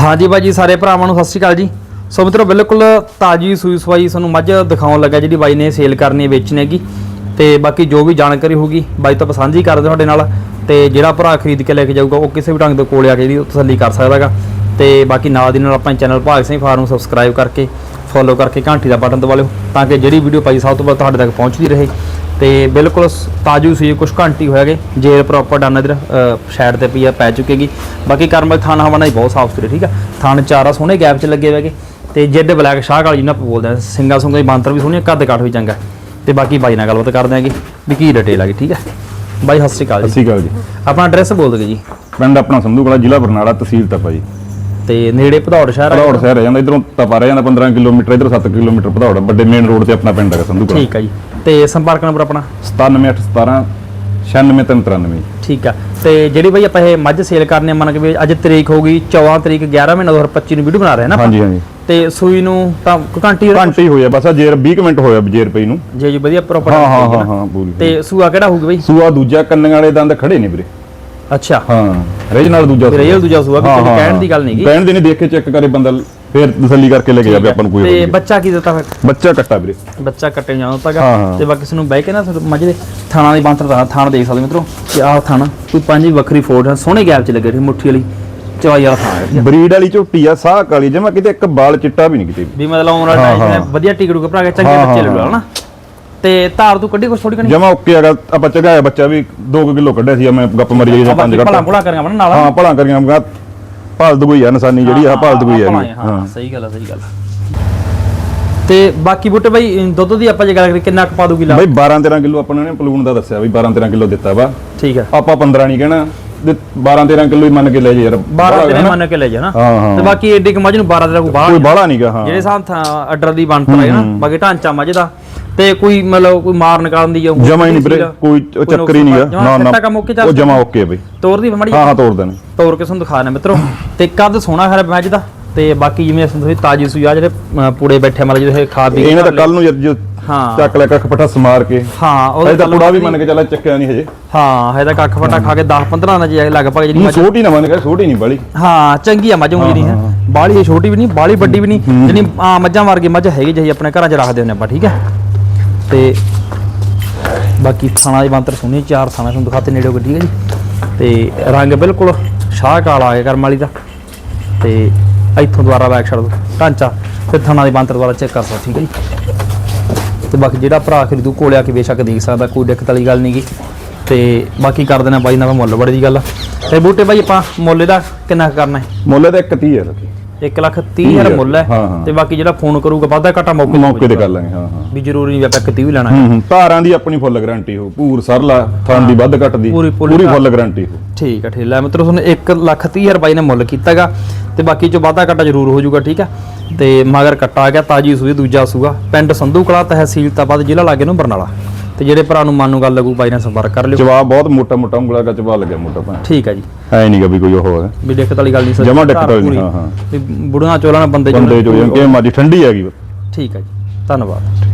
ਹਾਂਜੀ ਬਾਜੀ ਸਾਰੇ ਭਰਾਵਾਂ ਨੂੰ ਸਤਿ ਸ਼੍ਰੀ ਅਕਾਲ ਜੀ। ਸੋ ਮਿੱਤਰੋ, ਬਿਲਕੁਲ ਤਾਜੀ ਸੂਈ ਸਵਾਈ ਤੁਹਾਨੂੰ ਮੱਝ ਦਿਖਾਉਣ ਲੱਗਾ ਜਿਹੜੀ ਬਾਈ ਨੇ ਸੇਲ ਕਰਨੀ ਹੈ, ਵੇਚਣੀ ਹੈਗੀ। ਤੇ ਬਾਕੀ ਜੋ ਵੀ ਜਾਣਕਾਰੀ ਹੋਊਗੀ, ਬਾਈ ਤੋਂ ਪਸੰਦ ਕਰਦੇ ਤੁਹਾਡੇ ਨਾਲ। ਤੇ ਜਿਹੜਾ ਭਰਾ ਖਰੀਦ ਕੇ ਲੈ ਕੇ ਜਾਊਗਾ, ਉਹ ਕਿਸੇ ਵੀ ਢੰਗ ਦੇ ਕੋਲੇ ਆ ਕੇ ਜਿਹੜੀ ਉਹ ਤਸੱਲੀ ਕਰ ਸਕਦਾਗਾ ਤੇ ਬਾਕੀ ਨਾਲ ਦੀ ਨਾਲ ਆਪਾਂ ਚੈਨਲ ਭਾਗ ਸਿੰਘ ਫਾਰਮ ਨੂੰ ਸਬਸਕ੍ਰਾਈਬ ਕਰਕੇ, ਫੋਲੋ ਕਰਕੇ ਘੰਟੀ ਦਾ ਬਟਨ ਦਬਾ ਲਿਓ, ਤਾਂ ਕਿ ਜਿਹੜੀ ਵੀਡੀਓ ਪਾਈ ਸਭ ਤੋਂ ਪਹਿਲਾਂ ਤੁਹਾਡੇ ਤੱਕ ਪਹੁੰਚਦੀ ਰਹੇ। ਤੇ ਬਿਲਕੁਲ ਤਾਜ਼ੀ ਸੀ ਕੁਝ ਘੰਟੀ ਹੋਇਆਗੇ ਜੇਰ ਪ੍ਰੋਪਰ ਡਨ ਇਧਰ ਸਾਈਡ ਤੇ ਪਈ ਆ ਪੈ ਚੁੱਕੇਗੀ ਬਾਕੀ ਕਰਮ ਥਾਣਾ ਹਵਾਨਾ ਹੀ ਬਹੁਤ ਸਾਫ਼ ਸੁਥਰੇ ਠੀਕ ਆ? ਥਾਣ ਚਾਰਾ ਸੋਹਣੇ ਗੈਪ 'ਚ ਲੱਗੇ ਹੋਏਗੇ ਤੇ ਜਿੱਡ ਬਲੈਕ ਸ਼ਾਹ ਕਾਲੀ ਜਿਹਨੂੰ ਆਪਾਂ ਬੋਲਦੇ ਆ ਸਿੰਗਾ ਸੁੰਗਾ ਦੀ ਬਾਂਤਰ ਵੀ ਸੋਹਣੀ ਕੱਦ ਕਾਠ ਵੀ ਚੰਗਾ। ਤੇ ਬਾਕੀ ਬਾਈ ਨਾਲ ਗੱਲਬਾਤ ਕਰਦੇ ਆਂਗੇ ਵੀ ਕੀ ਡਿਟੇਲ ਹੈਗੀ ਠੀਕ ਆ? ਬਾਈ ਸਤਿ ਸ਼੍ਰੀ ਅਕਾਲ ਸਤਿ ਜੀ ਸ਼੍ਰੀ ਅਕਾਲ ਜੀ। ਆਪਣਾ ਐਡਰੈਸ ਬੋਲ ਦਿਓ ਜੀ। ਪਿੰਡ ਆਪਣਾ ਸੰਧੂ ਕਲਾ ਜ਼ਿਲ੍ਹਾ ਬਰਨਾਲਾ ਤਹਿਸੀਲ ਤਪਾ ਜੀ। ਤੇ ਨੇੜੇ ਭਦੌੜ ਸ਼ਹਿਰ ਭਦੌੜ ਹੈ ਸ਼ਹਿਰ ਰਹਿ ਜਾਂਦਾ ਇਧਰੋਂ ਤਪਾ ਰਹਿ ਜਾਂਦਾ 15 ਕਿਲੋਮੀਟਰ ਇਧਰ 7 ਕਿਲੋਮੀਟਰ ਭਦੌੜ ਆ, ਵੱਡੇ ਮੇਨ ਰੋਡ ਤੇ ਆਪਣਾ ਪਿੰਡ ਹੈਗਾ ਸੰਧੂ ਕਲਾ। ਠੀਕ ਆ ਜੀ। ਤੇ ਸੰਪਰਕ ਨੰਬਰ ਆਪਣਾ? 97817 96393 ਠੀਕ ਆ। ਤੇ ਜਿਹੜੀ ਬਈ ਆਪਾਂ ਇਹ ਮੱਝ ਸੇਲ ਕਰਨੇ ਆ, ਮੰਨ ਕੇ ਵੀ ਅੱਜ ਤਰੀਕ ਹੋ ਗਈ 14 ਤਰੀਕ 11 ਮਹੀਨਾ 2025 ਨੂੰ ਵੀਡੀਓ ਬਣਾ ਰਹੇ ਹਾਂ ਨਾ ਆਪਾਂ? ਹਾਂਜੀ ਹਾਂਜੀ। ਤੇ ਸੂਈ ਨੂੰ ਤਾਂ ਕੋਈ ਘੰਟੀ ਘੰਟੇ ਹੀ ਹੋਇਆ ਬਸ ਆ ਜੇਰ 20 ਕੁ ਮਿੰਟ ਹੋਇਆ ਜੇਰ ਪਈ ਨੂੰ। ਜੇ ਜੀ ਵਧੀਆ ਪ੍ਰੋਪਰ ਹਾਂ ਹਾਂ ਹਾਂ ਹਾਂ ਤੇ ਸੂਆ ਕਿਹੜਾ ਹੋਊਗਾ ਬਈ? ਸੂਆ ਦੂਜਾ ਕੰਨਾਂ ਵਾਲੇ ਦੰਦ ਖੜੇ ਨੇ ਵੀਰੇ। ਅੱਛਾ। ਹਾਂ। ਰੇਜ ਨਾਲ ਦੂਜਾ ਫਿਰ ਇਹ ਦੂਜਾ ਸੂਆ ਵੀ ਹਾਂ, ਕਹਿਣ ਦੀ ਗੱਲ ਨਹੀਂ ਗੀ ਕਹਿਣ ਦੀ ਨਹੀਂ ਦੇਖ ਕੇ ਚੈੱਕ ਕਰੇ ਬੰਦਾ ਫੇਰ ਤਸੱਲੀ ਕਰਕੇ ਲੈ ਕੇ ਜਾਵੇ ਆਪਾਂ ਨੂੰ ਕੋਈ ਤੇ ਹੋਰ। ਬੱਚਾ ਕੀ ਦਿੱਤਾ ਫਿਰ? ਬੱਚਾ ਕੱਟਾ ਵੀਰੇ। ਬੱਚਾ ਕੱਟੇ ਜਾਣਾ ਤਾਗਾ ਹਾਂ, ਹਾਂ। ਤੇ ਬਾਕੀ ਤੁਹਾਨੂੰ ਬਹਿ ਕੇ ਨਾ ਤੁਹਾਨੂੰ ਮੱਝ ਦੇ ਥਾਣਾ ਦੀ ਬਾਂਤਰ ਦਾ ਥਾਣ ਦੇਖ ਸਕਦੇ ਮਿੱਤਰੋ। ਕਿ ਆਹ ਥਾਣਾ ਕੋਈ ਪੰਜ ਵੱਖਰੀ ਫੋਟ ਹੈ ਸੋਹਣੇ ਗੈਪ 'ਚ ਲੱਗੇ ਰਹੀ ਮੁੱਠੀ ਵਾਲੀ ਚਵਾਈ ਵਾਲਾ ਥਾਣ ਹੈ। ਬਰੀਡ ਵਾਲੀ ਝੋਟੀ ਆ ਸਾਹ ਕਾਲੀ ਜਿਵੇਂ ਕਿਤੇ ਇੱਕ ਬਾਲ ਚਿੱਟਾ ਵੀ ਨਹੀਂ ਕਿਤੇ। ਵੀ ਮਤਲਬ ਆਉਣ ਵਾਲਾ ਹਾਂ, ਟਾਈਮ ਹਾਂ। ਵਧੀਆ ਟਿਕੜੂ ਕੇ ਭਰਾ ਕੇ ਚੰਗੇ ਹਾਂ, ਬੱਚੇ ਹਾਂ, ਲੱਗੂ ਹਨਾ? ਤੇ ਧਾਰ ਤੂੰ ਕੱਢੀ ਕੁਛ ਥੋੜੀ ਕਣੀ ਜਮਾ ਓਕੇ ਹੈਗਾ। ਆਪਾਂ ਚਗਾਇਆ ਬੱਚਾ ਵੀ 2 ਕਿਲੋ ਕੱਢਿਆ ਸੀ ਮੈਂ ਗੱਪ ਮਰੀ ਜਾਈ ਪੰਜ ਭਲਾ ਕੱਟ ਭੁਲਾ ਕਰਾਂਗਾ ਨਾਲ। ਹਾਂ ਭਲਾ ਕਰੀਆਂ ਮੈਂ ਭਾਲ ਦਗੋਈ ਆ ਨਿਸ਼ਾਨੀ ਜਿਹੜੀ ਆ ਭਾਲ ਦਗੋਈ ਹਾਂ, ਹੈਗੀ। ਹਾਂ ਸਹੀ ਗੱਲ ਆ ਸਹੀ ਗੱਲ ਆ। ਤੇ ਬਾਕੀ ਬੂਟੇ ਬਾਈ ਦੁੱਧ ਦੀ ਆਪਾਂ ਜੇ ਗੱਲ ਕਰੀ ਕਿੰਨਾ ਕੁ ਪਾ ਦੂਗੀ ਲਾ? ਬਈ 12 13 ਕਿਲੋ ਆਪਾਂ ਨੇ ਪਲੂਨ ਦਾ ਦੱਸਿਆ ਬਈ 12 13 ਕਿਲੋ ਦਿੱਤਾ ਵਾ। ਠੀਕ ਆ। ਆਪਾਂ 15 ਨਹੀਂ ਕਹਿਣਾ 12 13 ਕਿਲੋ ਹੀ ਮੰਨ ਕੇ ਲੈ ਜੇ ਯਾਰ। 12 ਬਾਹਲਾ ਦਿਨ ਹੈਗਾ ਨਾ। ਮੰਨ ਕੇ ਲੈ ਜਾ ਨਾ। ਹਾਂ, ਹਾਂ। ਤੇ ਬਾਕੀ ਏਡੀ ਕੁ ਮੱਝ ਨੂੰ 12 ਦਿਨ ਕੋਈ ਬਾਹਰ ਕੋਈ ਬਾਹਲਾ ਨਹੀਂਗਾ ਹਾਂ। ਜਿਹੜੇ ਥਾਂ ਅੱਡਰ ਦੀ ਬਣ ਪਈ ਨਾ ਬਾਕੀ ਢਾਂਚਾ ਮੱਝ ਦਾ। ਤੇ ਕੋਈ ਮਤਲਬ ਕੋਈ ਮਾਰ ਨਿਕਾਲਣ ਦੀ ਜਾਂ ਜਮਾ ਹੀ ਨਹੀਂ ਵੀਰੇ ਕੋਈ ਉਹ ਚੱਕਰ ਹੀ ਨਹੀਂਗਾ ਨਾ ਨਾ ਕੰਮ ਓਕੇ ਚੱਲ ਉਹ ਜਮਾ ਓਕੇ ਬਈ। ਤੋਰ ਦੀ ਮੜੀ ਹਾਂ ਹਾਂ ਤੋੜ ਦੇਣ। ਤੋਰ ਕੇ ਤੁਹਾਨੂੰ ਦਿਖਾ ਨੇ ਮਿੱਤਰੋ। ਤੇ ਕੱਦ ਸੋਹਣਾ ਖਰਾ ਮੈਚ ਦਾ। ਤੇ ਬਾਕੀ ਜਿਵੇਂ ਅਸੀਂ ਤੁਸੀਂ ਤਾਜੀ ਸੂਈ ਆ ਜਿਹੜੇ ਪੂੜੇ ਬੈਠੇ ਮਤਲਬ ਜਿਹੜੇ ਖਾ ਪੀ ਇਹਨੇ ਤਾਂ ਕੱਲ ਨੂੰ ਜਦ ਜੋ ਹਾਂ। ਚੱਕ ਲੈ ਕੱਖ ਪੱਠਾ ਸਮਾਰ ਕੇ। ਹਾਂ ਅਜੇ ਤਾਂ ਕੁੜਾ ਵੀ ਮੰਨ ਕੇ ਚੱਲਾ ਚੱਕਿਆ ਨਹੀਂ ਹਜੇ। ਹਾਂ ਇਹਦਾ ਕੱਖ ਫਟਾ ਖਾ ਕੇ 10 15 ਦਾ ਜੇ ਲਗਭਗ ਜਿਹੜੀ ਮੱਝ ਛੋਟੀ ਨਾ ਮੰਨ ਕੇ ਛੋਟੀ ਨਹੀਂ ਬੜੀ ਹਾਂ ਚੰਗੀ ਆ ਮੱਝ ਉਂਝ ਨਹੀਂ ਹੈ ਬਾਲੀ ਛੋਟੀ ਵੀ ਨਹੀਂ ਬਾਲੀ ਵੱਡੀ ਵੀ ਨਹੀਂ। ਜਿਹੜੀ ਆ ਮੱਝਾਂ ਵਰਗੀ ਮੱਝ ਹੈਗੀ ਜਿਹੀ ਆਪਣੇ ਘਰਾਂ 'ਚ ਰੱਖਦੇ ਹੁੰਦੇ ਆਪਾਂ ਠੀਕ ਹੈ। ਤੇ ਬਾਕੀ ਥਾਣਾ ਦੀ ਬੰਤਰ ਸੁਣੀ, ਚਾਰ ਥਾਣਾ ਤੁਹਾਨੂੰ ਦਿਖਾਤੇ ਨੇੜੇ ਗੱਡੀ ਹੈ ਜੀ। ਤੇ ਰੰਗ ਬਿਲਕੁਲ ਸ਼ਾਹ ਕਾਲਾ ਆ ਗਿਆ ਕਰਮ ਵਾਲੀ ਦਾ। ਤੇ ਇੱਥੋਂ ਦੁਬਾਰਾ ਬੈਕ ਛੱਡ ਦੋ ਢਾਂਚਾ, ਫਿਰ ਥਾਣਾ ਦੇ ਬੰਤਰ ਦੁਬਾਰਾ ਚੈੱਕ ਕਰ ਸਕਦਾ ਠੀਕ ਹੈ ਜੀ। ਤੇ ਬਾਕੀ ਜਿਹੜਾ ਭਰਾ ਖਰੀਦੂ, ਕੋਲੇ ਆ ਕੇ ਬੇਸ਼ੱਕ ਦੇਖ ਸਕਦਾ, ਕੋਈ ਦਿੱਕਤ ਵਾਲੀ ਗੱਲ ਨਹੀਂਗੀ ਤੇ ਬਾਕੀ ਕਰ ਦੇਣਾ ਬਾਈ ਨਾਲ ਮੁੱਲ ਬੜੇ ਦੀ ਗੱਲ ਆ। ਤੇ ਬੂਟੇ ਬਾਈ, ਆਪਾਂ ਮੁੱਲੇ ਦਾ ਕਿੰਨਾ ਕੁ ਕਰਨਾ ਹੈ? ਮੁੱਲ ਤਾਂ 31 ਹੈ 1 ਲੱਖ 30 ਹਜ਼ਾਰ ਮੁੱਲ ਹੈ ਹਾਂ, ਹਾਂ। ਤੇ ਬਾਕੀ ਜਿਹੜਾ ਫੋਨ ਕਰੂਗਾ ਵਾਧਾ ਘਾਟਾ ਮੌਕੇ ਤੇ ਮੌਕੇ ਤੇ ਹੋ ਕਰ ਲਾਂਗੇ ਹਾਂ ਹਾਂ। ਵੀ ਜ਼ਰੂਰੀ ਨਹੀਂ ਵੀ ਆਪਾਂ ਕਿਤੇ ਵੀ ਲੈਣਾ। ਹੈ ਹੂੰ। ਹੂੰ ਧਾਰਾਂ ਦੀ ਆਪਣੀ ਫੁੱਲ ਗਾਰੰਟੀ ਹੋ ਪੂਰ ਸਰਲਾ ਥਣ ਦੀ ਵੱਧ ਘੱਟ ਦੀ ਪੂਰੀ- ਪੂਰੀ ਪੂਰੀ ਧਾਰ। ਫੁੱਲ ਗਾਰੰਟੀ ਹੋ। ਠੀਕ ਹੈ ਠੀਕ। ਲੈ ਮਿੱਤਰੋ ਤੁਹਾਨੂੰ 1 ਲੱਖ 30 ਹਜ਼ਾਰ ਬਾਈ ਨੇ ਮੁੱਲ ਕੀਤਾਗਾ ਤੇ ਬਾਕੀ ਚੋਂ ਵਾਧਾ ਘਾਟਾ ਜ਼ਰੂਰ ਹੋ ਜਾਊਗਾ ਠੀਕ ਹੈ। ਤੇ ਮਗਰ ਕੱਟਾ ਆ ਗਿਆ ਤਾਜੀ ਸੂਈ ਦੂਜਾ ਸੂਗਾ ਪਿੰਡ ਸੰਧੂ ਕਲਾ ਤਹਿਸੀਲ ਤਾਬਾਦ ਜ਼ਿਲ੍ਹਾ ਲਾਗੇ ਨੂੰ ਬਰਨਾਲਾ। ਤੇ ਜਿਹੜੇ ਭਰਾ ਨੂੰ ਮਨ ਨੂੰ ਗੱਲ ਲੱਗੂ ਬਾਈ ਨਾਲ ਸੰਪਰਕ ਕਰ ਲਿਓ। ਜਵਾਬ ਬਹੁਤ ਮੋਟਾ ਮੋਟਾ ਉਂਗਲਾ ਦਾ ਜਵਾਬ ਲੱਗਿਆ ਮੋਟਾ ਭਾਂ ਠੀਕ ਹੈ ਜੀ। ਐ ਨਹੀਂਗਾ ਵੀ ਕੋਈ ਉਹ ਹੈ ਵੀ ਦਿੱਕਤ ਵਾਲੀ ਗੱਲ ਨਹੀਂ ਸਰ। ਜਮਾਂ ਦਿੱਕਤ ਵਾਲੀ ਨਹੀਂ, ਹਾਂ, ਹਾਂ। ਵੀ ਬੁੜੀਆਂ ਚੋਲਾਂ ਨਾਲ ਬੰਦੇ ਬੰਦੇ ਜੋ ਕਿ ਮਾਜੀ ਠੰਡੀ ਹੈਗੀ। ਠੀਕ ਹੈ ਜੀ। ਧੰਨਵਾਦ।